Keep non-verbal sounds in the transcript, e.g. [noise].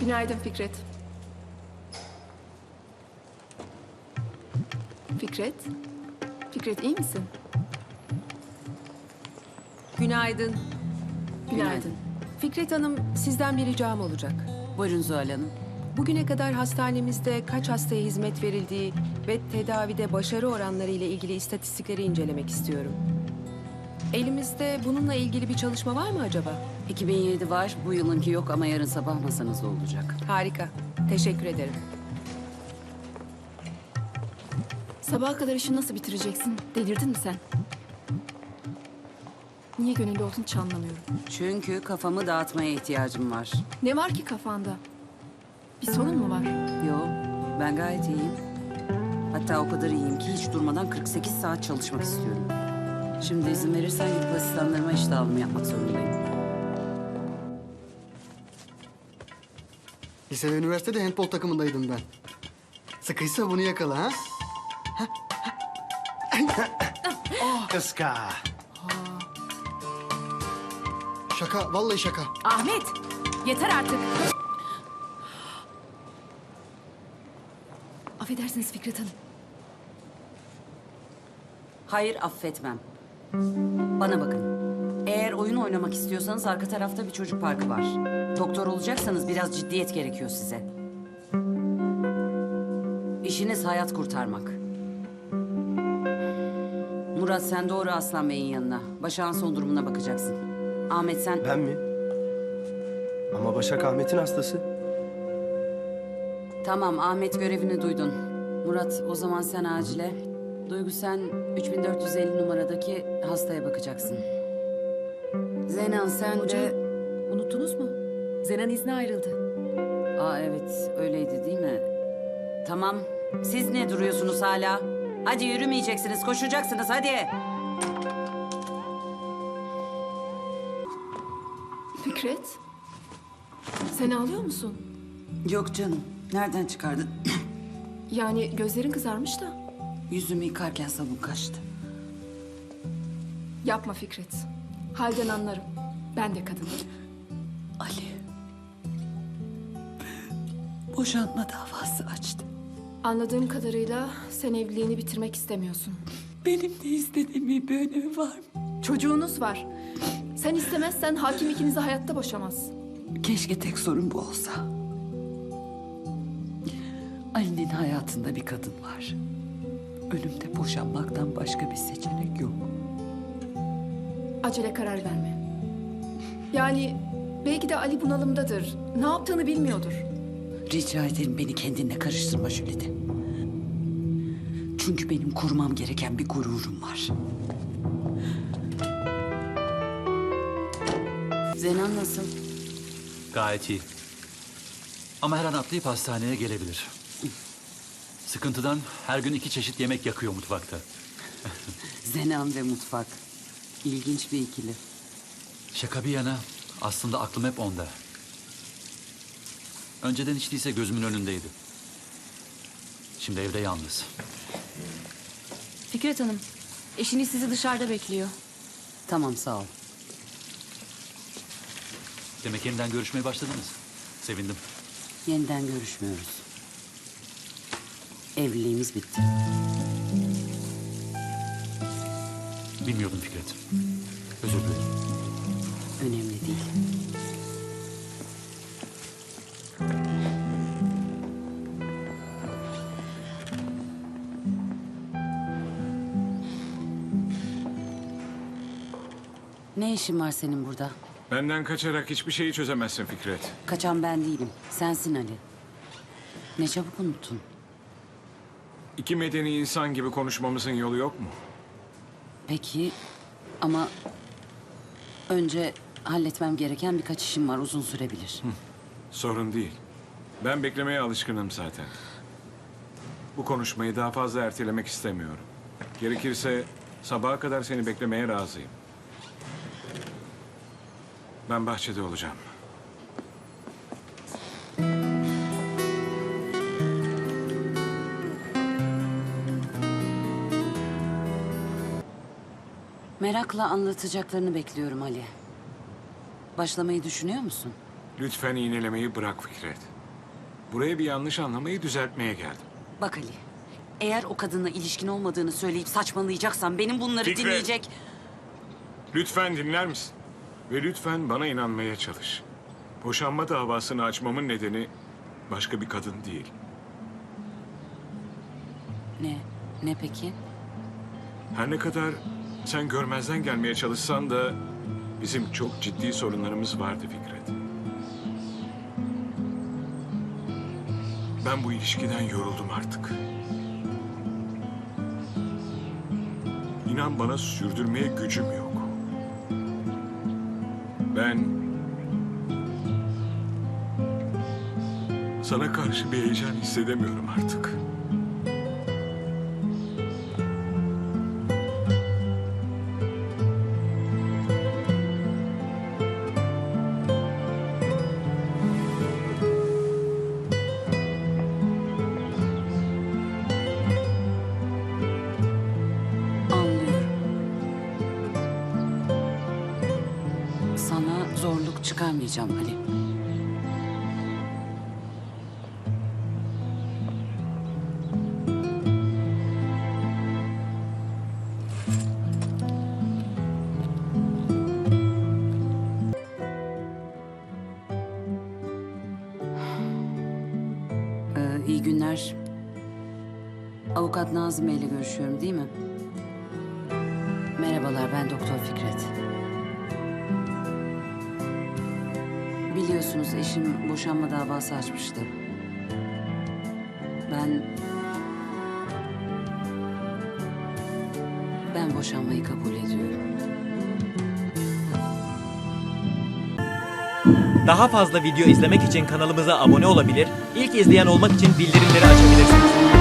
Günaydın Fikret. Fikret? Fikret iyi misin? Günaydın. Günaydın. Fikret Hanım, sizden bir ricam olacak. Buyurun Zuhal Hanım. Bugüne kadar hastanemizde kaç hastaya hizmet verildiği ve tedavide başarı oranları ile ilgili istatistikleri incelemek istiyorum. Elimizde bununla ilgili bir çalışma var mı acaba? 2007 var, bu yılınki yok ama yarın sabah masanızda olacak. Harika. Teşekkür ederim. Sabaha kadar işi nasıl bitireceksin? Delirdin mi sen? Niye gönüllü oldun hiç anlamıyorum. Çünkü kafamı dağıtmaya ihtiyacım var. Ne var ki kafanda? Bir sorun mu var? Yo, ben gayet iyiyim. Hatta o kadar iyiyim ki hiç durmadan 48 saat çalışmak istiyorum. Şimdi izin verirsen gidip asistanlarıma iş dağılımı yapmak zorundayım. Lise ve üniversitede handbol takımındaydım ben. Sıkıysa bunu yakala ha. [laughs] Kıska. Şaka, vallahi şaka. Ahmet! Yeter artık! Affedersiniz Fikret Hanım. Hayır, affetmem. Bana bakın. Eğer oyun oynamak istiyorsanız arka tarafta bir çocuk parkı var. Doktor olacaksanız biraz ciddiyet gerekiyor size. İşiniz hayat kurtarmak. Murat sen doğru Aslan Bey'in yanına. Başak'ın son durumuna bakacaksın. Ahmet sen... Ben mi? Ama Başak Ahmet'in hastası. Tamam Ahmet görevini duydun. Murat o zaman sen acile. Duygu sen 3450 numaradaki hastaya bakacaksın. Zenan sen de... Unuttunuz mu? Zenan izne ayrıldı. Aa evet öyleydi değil mi? Tamam. Siz ne duruyorsunuz hala? Hadi yürümeyeceksiniz, koşacaksınız hadi. Fikret? Sen ağlıyor musun? Yok canım. Nereden çıkardın? Yani gözlerin kızarmış da. Yüzümü yıkarken sabun kaçtı. Yapma Fikret. Halden anlarım. Ben de kadınım. Ali. Boşanma davası açtı. Anladığım kadarıyla sen evliliğini bitirmek istemiyorsun. Benim de istediğimin bir önemi var mı? Çocuğunuz var. Sen istemezsen hakim ikinizi hayatta boşamaz. Keşke tek sorun bu olsa. Ali'nin hayatında bir kadın var. Önümde boşanmaktan başka bir seçenek yok. Acele karar verme. Yani belki de Ali bunalımdadır. Ne yaptığını bilmiyordur. Rica ederim beni kendinle karıştırma Jülide. Çünkü benim korumam gereken bir gururum var. Zenan nasıl? Gayet iyi. Ama her an atlayıp hastaneye gelebilir. Sıkıntıdan her gün iki çeşit yemek yakıyor mutfakta. [laughs] Zenan ve mutfak. İlginç bir ikili. Şaka bir yana aslında aklım hep onda. Önceden hiç değilse gözümün önündeydi. Şimdi evde yalnız. Fikret Hanım, eşiniz sizi dışarıda bekliyor. Tamam sağ ol. Demek yeniden görüşmeye başladınız. Sevindim. Yeniden görüşmüyoruz. Evliliğimiz bitti. Bilmiyordum Fikret. Özür dilerim. Önemli değil. Ne işin var senin burada? Benden kaçarak hiçbir şeyi çözemezsin Fikret. Kaçan ben değilim. Sensin Ali. Ne çabuk unuttun. İki medeni insan gibi konuşmamızın yolu yok mu? Peki ama önce halletmem gereken birkaç işim var. Uzun sürebilir. Sorun değil. Ben beklemeye alışkınım zaten. Bu konuşmayı daha fazla ertelemek istemiyorum. Gerekirse sabaha kadar seni beklemeye razıyım. Ben bahçede olacağım. Merakla anlatacaklarını bekliyorum Ali. Başlamayı düşünüyor musun? Lütfen iğnelemeyi bırak Fikret. Buraya bir yanlış anlamayı düzeltmeye geldim. Bak Ali, eğer o kadınla ilişkin olmadığını söyleyip saçmalayacaksan benim bunları Fikret! dinleyecek... Lütfen dinler misin? Ve lütfen bana inanmaya çalış. Boşanma davasını açmamın nedeni başka bir kadın değil. Ne? Ne peki? Her ne kadar sen görmezden gelmeye çalışsan da bizim çok ciddi sorunlarımız vardı Fikret. Ben bu ilişkiden yoruldum artık. İnan bana sürdürmeye gücüm yok. Ben sana karşı bir heyecan hissedemiyorum artık. Çıkarmayacağım Ali. Ee, günler. Avukat Nazım Bey ile görüşüyorum değil mi? Merhabalar, ben Doktor Fikret. Biliyorsunuz eşim boşanma davası açmıştı. Ben... Ben boşanmayı kabul ediyorum. Daha fazla video izlemek için kanalımıza abone olabilir, ilk izleyen olmak için bildirimleri açabilirsiniz.